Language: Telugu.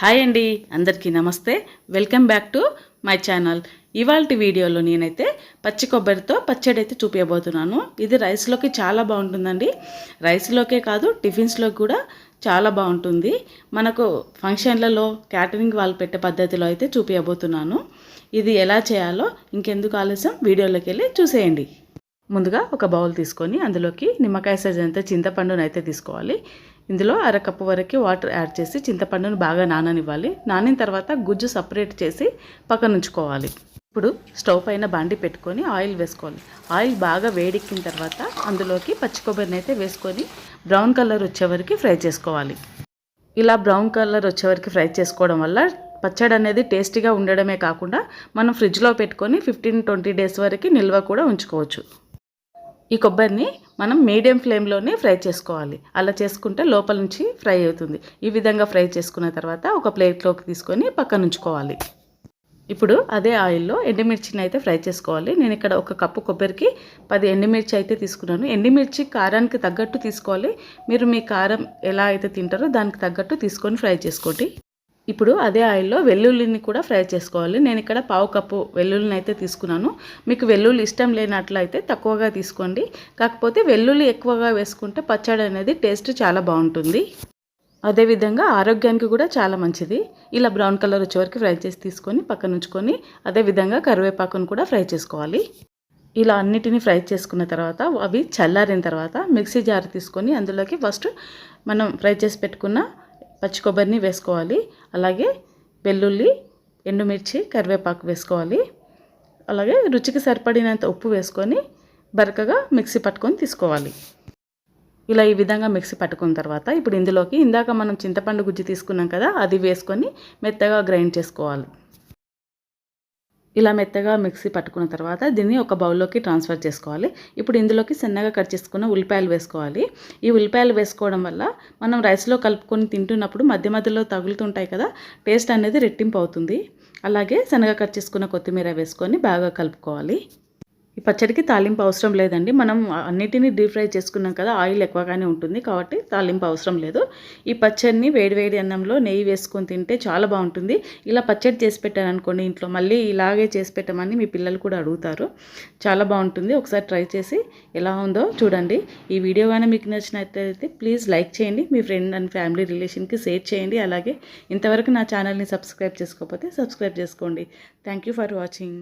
హాయ్ అండి అందరికీ నమస్తే. Welcome back to my channel. ఇవాళ వీడియోలో నేనైతే పచ్చి కొబ్బరితో పచ్చడి అయితే చూపించబోతున్నాను ఇది రైస్లోకి చాలా బాగుంటుందండి. రైస్లోకే కాదు టిఫిన్స్లో కూడా చాలా బాగుంటుంది. మనకు ఫంక్షన్లలో క్యాటరింగ్ వాళ్ళు పెట్టే పద్ధతిలో అయితే చూపించబోతున్నాను ఇది ఎలా చేయాలో ఇంకెందుకు ఆలస్యం వీడియోలోకి వెళ్ళి చూసేయండి. ముందుగా ఒక బౌల్ తీసుకొని అందులోకి నిమ్మకాయ సైజ్ అంతా చింతపండును అయితే తీసుకోవాలి. ఇందులో అరకప్పు వరకు వాటర్ యాడ్ చేసి చింతపండును బాగా నాననివ్వాలి. నానిన తర్వాత గుజ్జు సపరేట్ చేసి పక్కన ఉంచుకోవాలి ఇప్పుడు స్టవ్ పైన బాండి పెట్టుకొని ఆయిల్ వేసుకోవాలి. ఆయిల్ బాగా వేడెక్కిన తర్వాత అందులోకి పచ్చి కొబ్బరిని అయితే వేసుకొని బ్రౌన్ కలర్ వచ్చేవరకు ఫ్రై చేసుకోవాలి. ఇలా బ్రౌన్ కలర్ వచ్చేవరకు ఫ్రై చేసుకోవడం వల్ల పచ్చడి అనేది టేస్టీగా ఉండడమే కాకుండా మనం ఫ్రిడ్జ్లో పెట్టుకొని ఫిఫ్టీన్ ట్వంటీ డేస్ వరకు నిల్వ కూడా ఉంచుకోవచ్చు. ఈ కొబ్బరిని మనం మీడియం ఫ్లేమ్లోనే ఫ్రై చేసుకోవాలి. అలా చేసుకుంటే లోపల నుంచి ఫ్రై అవుతుంది. ఈ విధంగా ఫ్రై చేసుకున్న తర్వాత ఒక ప్లేట్లోకి తీసుకొని పక్కన ఉంచుకోవాలి. ఇప్పుడు అదే ఆయిల్లో ఎండుమిర్చిని అయితే ఫ్రై చేసుకోవాలి. నేను ఇక్కడ ఒక కప్పు కొబ్బరికి పది ఎండుమిర్చి అయితే తీసుకున్నాను. ఎండుమిర్చి కారానికి తగ్గట్టు తీసుకోవాలి. మీరు మీ కారం ఎలా అయితే తింటారో దానికి తగ్గట్టు తీసుకొని ఫ్రై చేసుకోండి. ఇప్పుడు అదే ఆయిల్లో వెల్లుల్లిని కూడా ఫ్రై చేసుకోవాలి. నేను ఇక్కడ పావు కప్పు వెల్లుల్లిని అయితే తీసుకున్నాను. మీకు వెల్లుల్లి ఇష్టం లేనట్లయితే తక్కువగా తీసుకోండి. కాకపోతే వెల్లుల్లి ఎక్కువగా వేసుకుంటే పచ్చడి అనేది టేస్ట్ చాలా బాగుంటుంది. అదేవిధంగా ఆరోగ్యానికి కూడా చాలా మంచిది. ఇలా బ్రౌన్ కలర్ వచ్చే వరకు ఫ్రై చేసి తీసుకొని పక్కన ఉంచుకొని అదేవిధంగా కరివేపాకును కూడా ఫ్రై చేసుకోవాలి. ఇలా అన్నిటిని ఫ్రై చేసుకున్న తర్వాత అవి చల్లారిన తర్వాత మిక్సీ జార్ తీసుకొని అందులోకి ఫస్ట్ మనం ఫ్రై చేసి పెట్టుకున్న పచ్చి కొబ్బరిని వేసుకోవాలి. అలాగే వెల్లుల్లి ఎండుమిర్చి కరివేపాకు వేసుకోవాలి. అలాగే రుచికి సరిపడినంత ఉప్పు వేసుకొని బరకగా మిక్సీ పట్టుకొని తీసుకోవాలి. ఇలా ఈ విధంగా మిక్సీ పట్టుకున్న తర్వాత ఇప్పుడు ఇందులోకి ఇందాక మనం చింతపండు గుజ్జు తీసుకున్నాం కదా అది వేసుకొని మెత్తగా గ్రైండ్ చేసుకోవాలి. ఇలా మెత్తగా మిక్సీ పట్టుకున్న తర్వాత దీన్ని ఒక బౌల్లోకి ట్రాన్స్ఫర్ చేసుకోవాలి. ఇప్పుడు ఇందులోకి సన్నగా కట్ చేసుకున్న ఉల్లిపాయలు వేసుకోవాలి. ఈ ఉల్లిపాయలు వేసుకోవడం వల్ల మనం రైస్లో కలుపుకొని తింటున్నప్పుడు మధ్య మధ్యలో తగులుతుంటాయి కదా టేస్ట్ అనేది రెట్టింపు అవుతుంది. అలాగే సన్నగా కట్ చేసుకున్న కొత్తిమీర వేసుకొని బాగా కలుపుకోవాలి. ఈ పచ్చడికి తాలింపు అవసరం లేదండి. మనం అన్నిటినీ డీప్ ఫ్రై చేసుకున్నాం కదా ఆయిల్ ఎక్కువగానే ఉంటుంది కాబట్టి తాలింపు అవసరం లేదు. ఈ పచ్చడిని వేడివేడి అన్నంలో నెయ్యి వేసుకొని తింటే చాలా బాగుంటుంది. ఇలా పచ్చడి చేసి పెట్టారనుకోండి ఇంట్లో మళ్ళీ ఇలాగే చేసి పెట్టమని మీ పిల్లలు కూడా అడుగుతారు. చాలా బాగుంటుంది. ఒకసారి ట్రై చేసి ఎలా ఉందో చూడండి. ఈ వీడియో కానీ మీకు నచ్చినట్లయితే ప్లీజ్ లైక్ చేయండి. మీ ఫ్రెండ్ అండ్ ఫ్యామిలీ రిలేషన్కి షేర్ చేయండి. అలాగే ఇంతవరకు నా ఛానల్ని సబ్స్క్రైబ్ చేసుకోకపోతే సబ్స్క్రైబ్ చేసుకోండి. Thank you for watching.